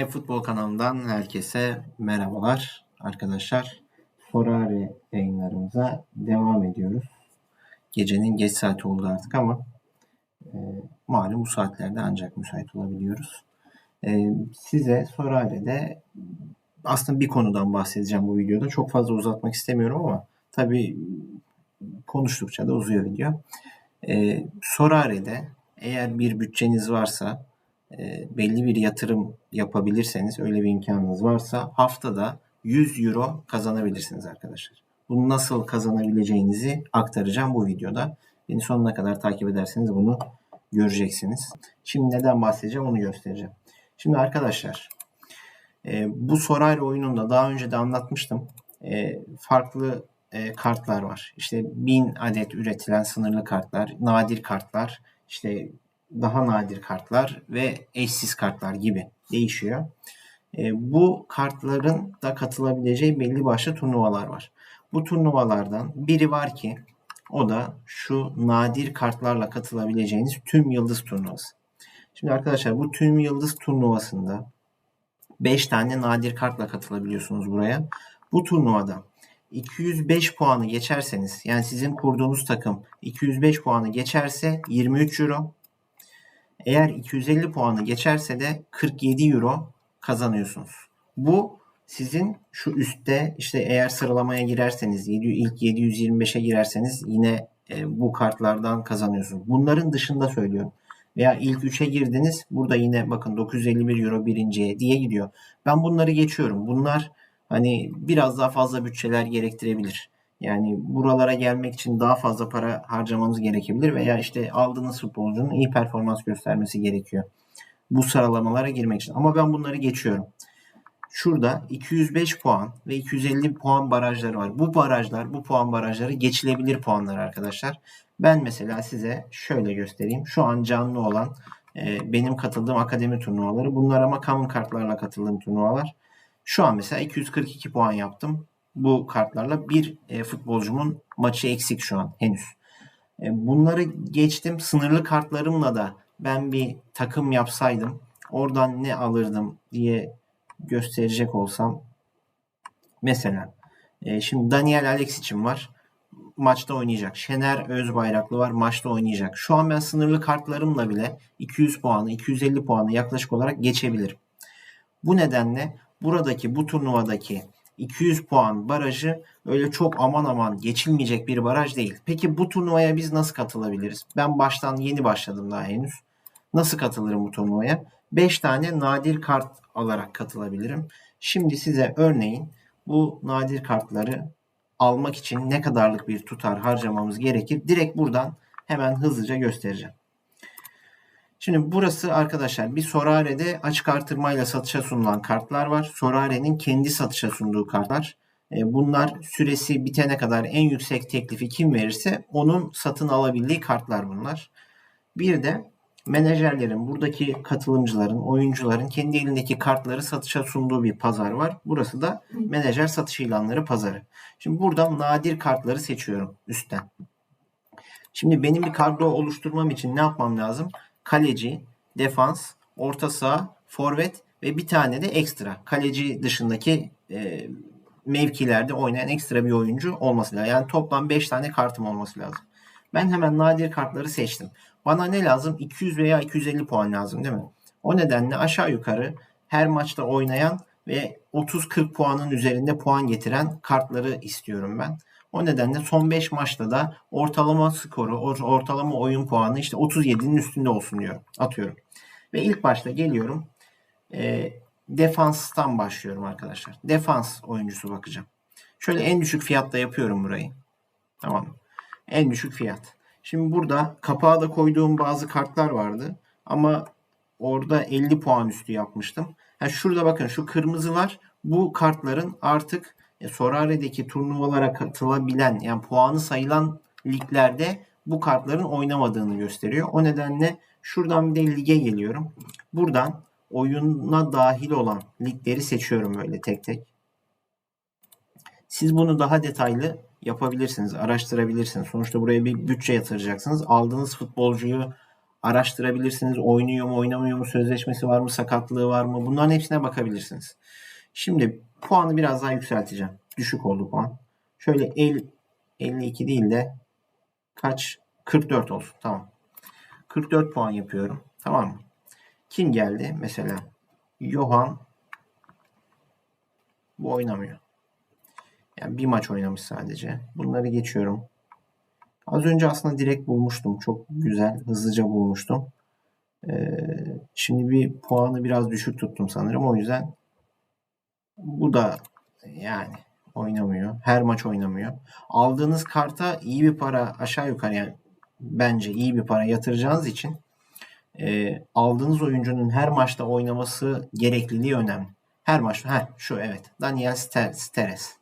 Hep Futbol kanalından herkese merhabalar arkadaşlar. Sorare yayınlarımıza devam ediyoruz. Gecenin geç saati oldu artık ama e, malum bu saatlerde ancak müsait olabiliyoruz. E, size Sorare'de aslında bir konudan bahsedeceğim bu videoda. Çok fazla uzatmak istemiyorum ama tabii konuştukça da uzuyor video. E, Sorare'de eğer bir bütçeniz varsa e, belli bir yatırım yapabilirseniz, öyle bir imkanınız varsa haftada 100 euro kazanabilirsiniz arkadaşlar. Bunu nasıl kazanabileceğinizi aktaracağım bu videoda. Beni sonuna kadar takip ederseniz bunu göreceksiniz. Şimdi neden bahsedeceğim onu göstereceğim. Şimdi arkadaşlar e, bu Sorare oyununda daha önce de anlatmıştım. E, farklı e, kartlar var. İşte 1000 adet üretilen sınırlı kartlar, nadir kartlar, işte daha nadir kartlar ve eşsiz kartlar gibi değişiyor. E, bu kartların da katılabileceği belli başlı turnuvalar var. Bu turnuvalardan biri var ki o da şu nadir kartlarla katılabileceğiniz tüm yıldız turnuvası. Şimdi arkadaşlar bu tüm yıldız turnuvasında 5 tane nadir kartla katılabiliyorsunuz buraya. Bu turnuvada 205 puanı geçerseniz yani sizin kurduğunuz takım 205 puanı geçerse 23 euro. Eğer 250 puanı geçerse de 47 euro kazanıyorsunuz. Bu sizin şu üstte işte eğer sıralamaya girerseniz ilk 725'e girerseniz yine e, bu kartlardan kazanıyorsunuz. Bunların dışında söylüyorum. Veya ilk 3'e girdiniz. Burada yine bakın 951 euro birinciye diye gidiyor. Ben bunları geçiyorum. Bunlar hani biraz daha fazla bütçeler gerektirebilir. Yani buralara gelmek için daha fazla para harcamanız gerekebilir veya işte aldığınız futbolcunun iyi performans göstermesi gerekiyor. Bu sıralamalara girmek için. Ama ben bunları geçiyorum. Şurada 205 puan ve 250 puan barajları var. Bu barajlar, bu puan barajları geçilebilir puanlar arkadaşlar. Ben mesela size şöyle göstereyim. Şu an canlı olan e, benim katıldığım akademi turnuvaları. Bunlar ama common kartlarla katıldığım turnuvalar. Şu an mesela 242 puan yaptım bu kartlarla bir e, futbolcumun maçı eksik şu an henüz. E, bunları geçtim. Sınırlı kartlarımla da ben bir takım yapsaydım oradan ne alırdım diye gösterecek olsam mesela e, şimdi Daniel Alex için var maçta oynayacak. Şener Özbayraklı var maçta oynayacak. Şu an ben sınırlı kartlarımla bile 200 puanı 250 puanı yaklaşık olarak geçebilirim. Bu nedenle buradaki bu turnuvadaki 200 puan barajı öyle çok aman aman geçilmeyecek bir baraj değil. Peki bu turnuvaya biz nasıl katılabiliriz? Ben baştan yeni başladım daha henüz. Nasıl katılırım bu turnuvaya? 5 tane nadir kart alarak katılabilirim. Şimdi size örneğin bu nadir kartları almak için ne kadarlık bir tutar harcamamız gerekir? Direkt buradan hemen hızlıca göstereceğim. Şimdi burası arkadaşlar bir Sorare'de açık artırmayla satışa sunulan kartlar var. Sorare'nin kendi satışa sunduğu kartlar. E, bunlar süresi bitene kadar en yüksek teklifi kim verirse onun satın alabildiği kartlar bunlar. Bir de menajerlerin, buradaki katılımcıların, oyuncuların kendi elindeki kartları satışa sunduğu bir pazar var. Burası da menajer satış ilanları pazarı. Şimdi buradan nadir kartları seçiyorum üstten. Şimdi benim bir kadro oluşturmam için ne yapmam lazım? Kaleci, defans, orta saha, forvet ve bir tane de ekstra. Kaleci dışındaki e, mevkilerde oynayan ekstra bir oyuncu olması lazım. Yani toplam 5 tane kartım olması lazım. Ben hemen nadir kartları seçtim. Bana ne lazım? 200 veya 250 puan lazım değil mi? O nedenle aşağı yukarı her maçta oynayan ve 30-40 puanın üzerinde puan getiren kartları istiyorum ben. O nedenle son 5 maçta da ortalama skoru, ortalama oyun puanı işte 37'nin üstünde olsun diyor. Atıyorum. Ve ilk başta geliyorum. E, defanstan başlıyorum arkadaşlar. Defans oyuncusu bakacağım. Şöyle en düşük fiyatta yapıyorum burayı. Tamam mı? En düşük fiyat. Şimdi burada kapağa da koyduğum bazı kartlar vardı. Ama orada 50 puan üstü yapmıştım. Yani şurada bakın şu kırmızılar bu kartların artık Sorare'deki turnuvalara katılabilen yani puanı sayılan liglerde bu kartların oynamadığını gösteriyor. O nedenle şuradan bir de lige geliyorum. Buradan oyuna dahil olan ligleri seçiyorum böyle tek tek. Siz bunu daha detaylı yapabilirsiniz, araştırabilirsiniz. Sonuçta buraya bir bütçe yatıracaksınız. Aldığınız futbolcuyu araştırabilirsiniz. Oynuyor mu, oynamıyor mu, sözleşmesi var mı, sakatlığı var mı? Bunların hepsine bakabilirsiniz. Şimdi puanı biraz daha yükselteceğim. Düşük oldu puan. Şöyle 50, 52 değil de kaç? 44 olsun. Tamam. 44 puan yapıyorum. Tamam mı? Kim geldi? Mesela Johan bu oynamıyor. Yani bir maç oynamış sadece. Bunları geçiyorum. Az önce aslında direkt bulmuştum. Çok güzel, hızlıca bulmuştum. Ee, şimdi bir puanı biraz düşük tuttum sanırım. O yüzden bu da yani oynamıyor. Her maç oynamıyor. Aldığınız karta iyi bir para aşağı yukarı yani bence iyi bir para yatıracağınız için e, aldığınız oyuncunun her maçta oynaması gerekliliği önemli. Her maçta. Heh, şu evet. Daniel Steres.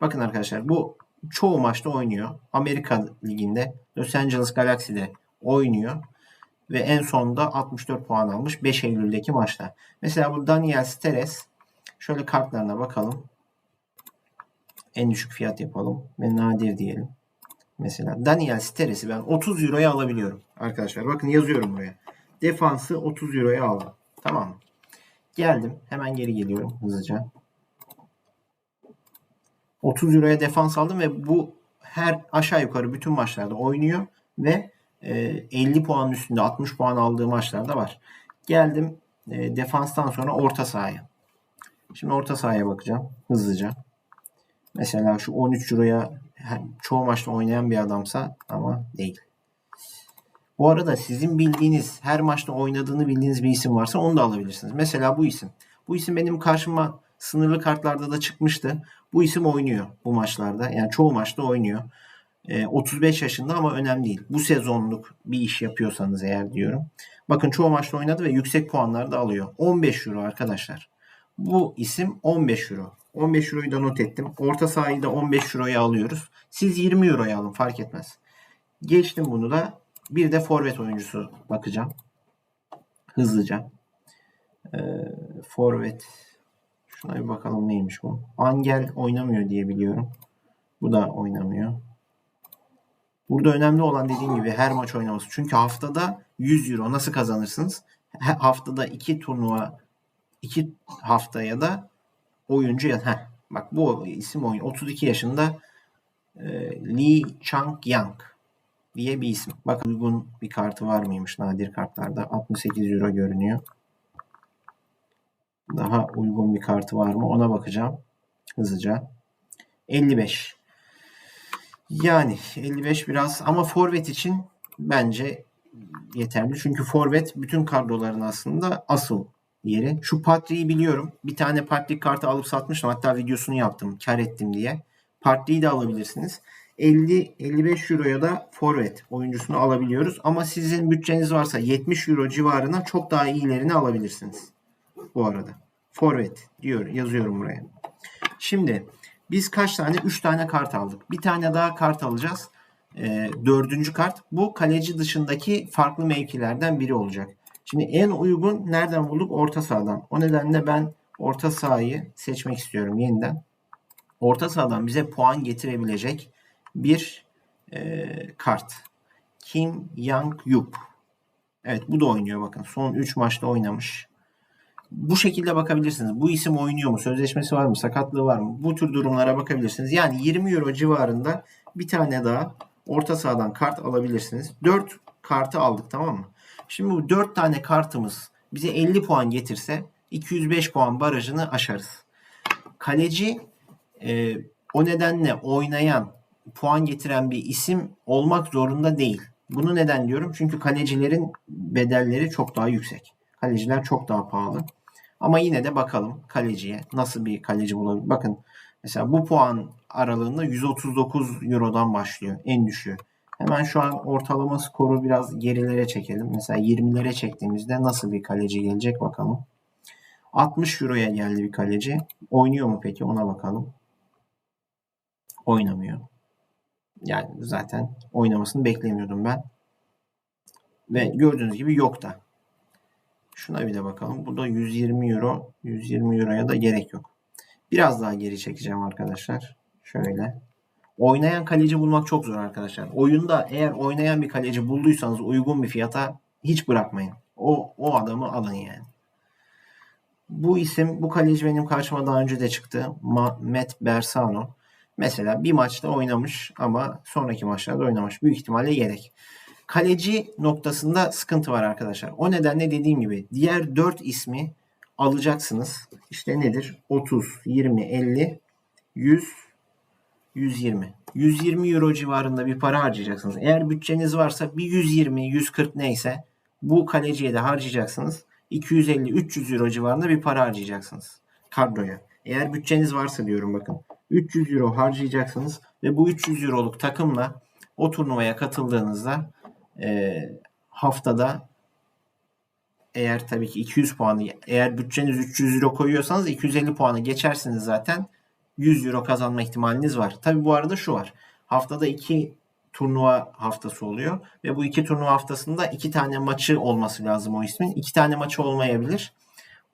Bakın arkadaşlar bu çoğu maçta oynuyor. Amerika Ligi'nde Los Angeles Galaxy'de oynuyor. Ve en sonunda 64 puan almış 5 Eylül'deki maçta. Mesela bu Daniel Steres şöyle kartlarına bakalım. En düşük fiyat yapalım ve nadir diyelim. Mesela Daniel Steres'i ben 30 Euro'ya alabiliyorum. Arkadaşlar bakın yazıyorum buraya. Defansı 30 Euro'ya aldım. Tamam mı? Geldim. Hemen geri geliyorum hızlıca. 30 Euro'ya defans aldım ve bu her aşağı yukarı bütün maçlarda oynuyor ve 50 puanın üstünde 60 puan aldığı maçlarda var. Geldim e, defanstan sonra orta sahaya. Şimdi orta sahaya bakacağım hızlıca. Mesela şu 13 Euro'ya çoğu maçta oynayan bir adamsa ama değil. Bu arada sizin bildiğiniz, her maçta oynadığını bildiğiniz bir isim varsa onu da alabilirsiniz. Mesela bu isim. Bu isim benim karşıma sınırlı kartlarda da çıkmıştı. Bu isim oynuyor bu maçlarda. Yani çoğu maçta oynuyor. E, 35 yaşında ama önemli değil. Bu sezonluk bir iş yapıyorsanız eğer diyorum. Bakın çoğu maçta oynadı ve yüksek puanlar da alıyor. 15 euro arkadaşlar. Bu isim 15 euro. 15 euroyu da not ettim. Orta sahayı da 15 euroya alıyoruz. Siz 20 euroya alın fark etmez. Geçtim bunu da. Bir de forvet oyuncusu bakacağım. Hızlıca. Ee, forvet. Şuna bir bakalım neymiş bu. Angel oynamıyor diye biliyorum. Bu da oynamıyor. Burada önemli olan dediğim gibi her maç oynaması. Çünkü haftada 100 euro nasıl kazanırsınız? Haftada 2 turnuva 2 haftaya da oyuncu ya heh, bak bu isim oyun 32 yaşında e, Lee Chang Yang diye bir isim. Bak uygun bir kartı var mıymış nadir kartlarda 68 euro görünüyor. Daha uygun bir kartı var mı ona bakacağım hızlıca. 55. Yani 55 biraz ama forvet için bence yeterli. Çünkü forvet bütün kadroların aslında asıl yeri. Şu Patri'yi biliyorum. Bir tane Patri kartı alıp satmıştım. Hatta videosunu yaptım. Kar ettim diye. Patri'yi de alabilirsiniz. 50-55 euroya da forvet oyuncusunu alabiliyoruz. Ama sizin bütçeniz varsa 70 euro civarına çok daha iyilerini alabilirsiniz. Bu arada. Forvet diyor. Yazıyorum buraya. Şimdi biz kaç tane? 3 tane kart aldık. Bir tane daha kart alacağız. E, dördüncü kart. Bu kaleci dışındaki farklı mevkilerden biri olacak. Şimdi en uygun nereden bulduk? Orta sahadan. O nedenle ben orta sahayı seçmek istiyorum yeniden. Orta sahadan bize puan getirebilecek bir e, kart. Kim Yang Yup. Evet bu da oynuyor bakın. Son 3 maçta oynamış. Bu şekilde bakabilirsiniz. Bu isim oynuyor mu? Sözleşmesi var mı? Sakatlığı var mı? Bu tür durumlara bakabilirsiniz. Yani 20 euro civarında bir tane daha orta sahadan kart alabilirsiniz. 4 kartı aldık tamam mı? Şimdi bu 4 tane kartımız bize 50 puan getirse 205 puan barajını aşarız. Kaleci e, o nedenle oynayan, puan getiren bir isim olmak zorunda değil. Bunu neden diyorum? Çünkü kalecilerin bedelleri çok daha yüksek. Kaleciler çok daha pahalı. Ama yine de bakalım kaleciye nasıl bir kaleci bulabilir. Bakın mesela bu puan aralığında 139 Euro'dan başlıyor en düşüğü. Hemen şu an ortalama skoru biraz gerilere çekelim. Mesela 20'lere çektiğimizde nasıl bir kaleci gelecek bakalım. 60 Euro'ya geldi bir kaleci. Oynuyor mu peki ona bakalım. Oynamıyor. Yani zaten oynamasını beklemiyordum ben. Ve gördüğünüz gibi yok da. Şuna bir de bakalım. Bu da 120 euro. 120 euroya da gerek yok. Biraz daha geri çekeceğim arkadaşlar. Şöyle. Oynayan kaleci bulmak çok zor arkadaşlar. Oyunda eğer oynayan bir kaleci bulduysanız uygun bir fiyata hiç bırakmayın. O, o adamı alın yani. Bu isim, bu kaleci benim karşıma daha önce de çıktı. Matt Bersano. Mesela bir maçta oynamış ama sonraki maçlarda oynamamış. Büyük ihtimalle yedek. Kaleci noktasında sıkıntı var arkadaşlar. O nedenle dediğim gibi diğer 4 ismi alacaksınız. İşte nedir? 30, 20, 50, 100, 120. 120 euro civarında bir para harcayacaksınız. Eğer bütçeniz varsa bir 120, 140 neyse bu kaleciye de harcayacaksınız. 250-300 euro civarında bir para harcayacaksınız kadroya. Eğer bütçeniz varsa diyorum bakın. 300 euro harcayacaksınız ve bu 300 euroluk takımla o turnuvaya katıldığınızda e, haftada eğer tabii ki 200 puanı eğer bütçeniz 300 euro koyuyorsanız 250 puanı geçersiniz zaten 100 euro kazanma ihtimaliniz var. Tabii bu arada şu var. Haftada 2 turnuva haftası oluyor ve bu iki turnuva haftasında iki tane maçı olması lazım o ismin. İki tane maçı olmayabilir.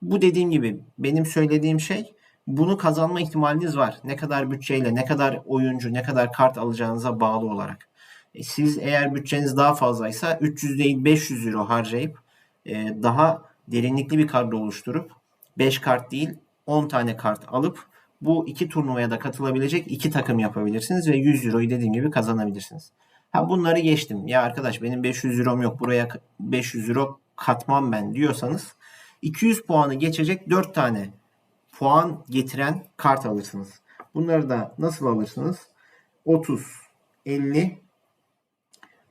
Bu dediğim gibi benim söylediğim şey bunu kazanma ihtimaliniz var. Ne kadar bütçeyle, ne kadar oyuncu, ne kadar kart alacağınıza bağlı olarak. E, siz eğer bütçeniz daha fazlaysa 300 değil 500 euro harcayıp e, daha derinlikli bir kadro oluşturup 5 kart değil 10 tane kart alıp bu iki turnuvaya da katılabilecek iki takım yapabilirsiniz ve 100 euroyu dediğim gibi kazanabilirsiniz. Ha bunları geçtim. Ya arkadaş benim 500 eurom yok buraya 500 euro katmam ben diyorsanız 200 puanı geçecek 4 tane puan getiren kart alırsınız. Bunları da nasıl alırsınız? 30, 50,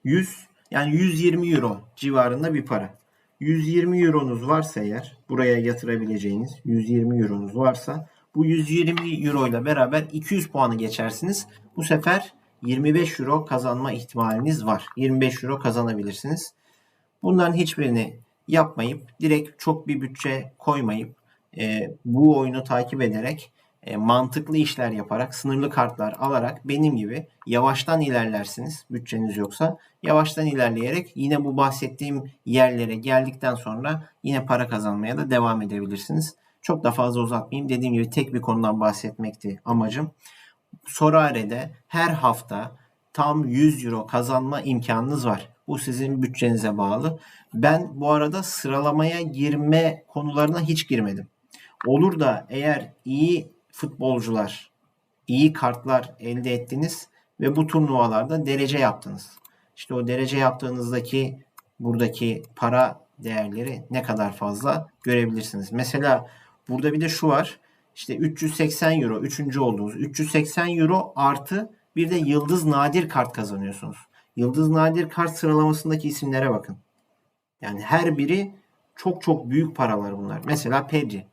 100 yani 120 euro civarında bir para. 120 euronuz varsa eğer buraya yatırabileceğiniz 120 euronuz varsa bu 120 euro ile beraber 200 puanı geçersiniz. Bu sefer 25 euro kazanma ihtimaliniz var. 25 euro kazanabilirsiniz. Bunların hiçbirini yapmayıp direkt çok bir bütçe koymayıp e, bu oyunu takip ederek e, mantıklı işler yaparak sınırlı kartlar alarak benim gibi yavaştan ilerlersiniz bütçeniz yoksa yavaştan ilerleyerek yine bu bahsettiğim yerlere geldikten sonra yine para kazanmaya da devam edebilirsiniz. Çok da fazla uzatmayayım. Dediğim gibi tek bir konudan bahsetmekti amacım. Sorare'de her hafta tam 100 euro kazanma imkanınız var. Bu sizin bütçenize bağlı. Ben bu arada sıralamaya girme konularına hiç girmedim. Olur da eğer iyi futbolcular, iyi kartlar elde ettiniz ve bu turnuvalarda derece yaptınız. İşte o derece yaptığınızdaki buradaki para değerleri ne kadar fazla görebilirsiniz. Mesela burada bir de şu var. İşte 380 euro, üçüncü olduğunuz 380 euro artı bir de yıldız nadir kart kazanıyorsunuz. Yıldız nadir kart sıralamasındaki isimlere bakın. Yani her biri çok çok büyük paralar bunlar. Mesela Pedri.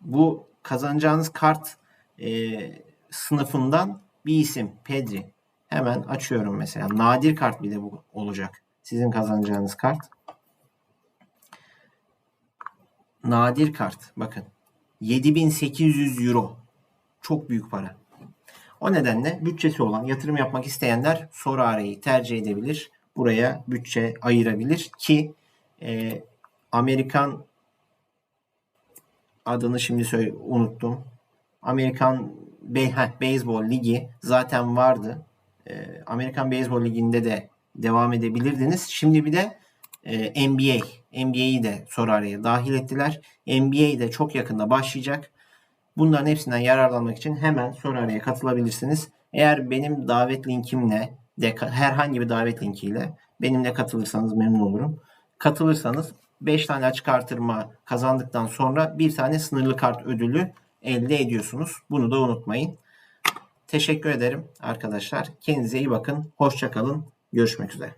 Bu kazanacağınız kart e, sınıfından bir isim Pedri. Hemen açıyorum mesela. Nadir kart bir de bu olacak. Sizin kazanacağınız kart. Nadir kart. Bakın. 7800 euro. Çok büyük para. O nedenle bütçesi olan yatırım yapmak isteyenler soru arayı tercih edebilir. Buraya bütçe ayırabilir ki e, Amerikan adını şimdi söyle, unuttum. Amerikan Be Beyzbol Ligi zaten vardı. E, Amerikan Beyzbol Ligi'nde de devam edebilirdiniz. Şimdi bir de e, NBA. NBA'yi de soru araya dahil ettiler. NBA de çok yakında başlayacak. Bunların hepsinden yararlanmak için hemen soru araya katılabilirsiniz. Eğer benim davet linkimle de herhangi bir davet linkiyle benimle katılırsanız memnun olurum. Katılırsanız 5 tane açık artırma kazandıktan sonra bir tane sınırlı kart ödülü elde ediyorsunuz. Bunu da unutmayın. Teşekkür ederim arkadaşlar. Kendinize iyi bakın. Hoşçakalın. Görüşmek üzere.